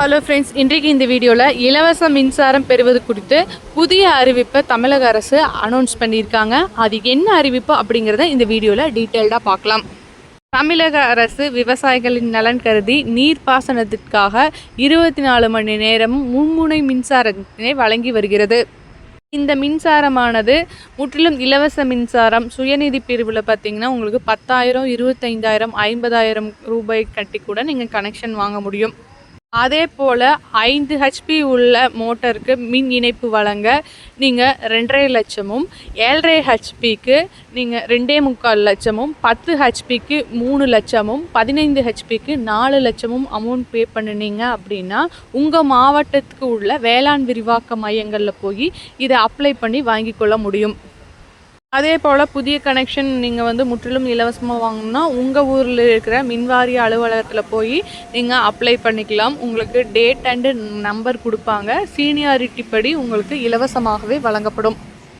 Hello friends இன்றைக்கு இந்த வீடியோவில் இலவச மின்சாரம் பெறுவது குறித்து புதிய அறிவிப்பை தமிழக அரசு அனௌன்ஸ் பண்ணியிருக்காங்க. அது என்ன அறிவிப்பு அப்படிங்கிறத இந்த வீடியோவில் டீட்டெயில்டாக பார்க்கலாம். தமிழக அரசு விவசாயிகளின் நலன் கருதி நீர்ப்பாசனத்திற்காக இருபத்தி நாலு மணி நேரமும் மும்முனை மின்சாரத்தினை வழங்கி வருகிறது. இந்த மின்சாரமானது முற்றிலும் இலவச மின்சாரம். சுயநிதி பிரிவில் பார்த்தீங்கன்னா உங்களுக்கு பத்தாயிரம் இருபத்தைந்தாயிரம் ஐம்பதாயிரம் ரூபாய் கட்டி கூட நீங்கள் கனெக்ஷன் வாங்க முடியும். அதே போல் ஐந்து ஹெச்பி உள்ள மோட்டருக்கு மின் இணைப்பு வழங்க நீங்கள் ரெண்டரை லட்சமும் ஏழரை ஹெச்பிக்கு நீங்கள் ரெண்டே முக்கால் லட்சமும் பத்து ஹெச்பிக்கு மூணு லட்சமும் பதினைந்து ஹெச்பிக்கு நாலு லட்சமும் அமௌண்ட் பே பண்ணினீங்க அப்படின்னா உங்கள் மாவட்டத்துக்கு உள்ள வேளாண் விரிவாக்க மையங்களில் போய் இதை அப்ளை பண்ணி வாங்கிக்கொள்ள முடியும். அதே போல் புதிய கனெக்ஷன் நீங்கள் வந்து முற்றிலும் இலவசமாக வாங்கணும்னா உங்கள் ஊரில் இருக்கிற மின்வாரிய அலுவலகத்தில் போய் நீங்கள் அப்ளை பண்ணிக்கலாம். உங்களுக்கு டேட் அண்டு நம்பர் கொடுப்பாங்க. சீனியாரிட்டி படி உங்களுக்கு இலவசமாகவே வழங்கப்படும்.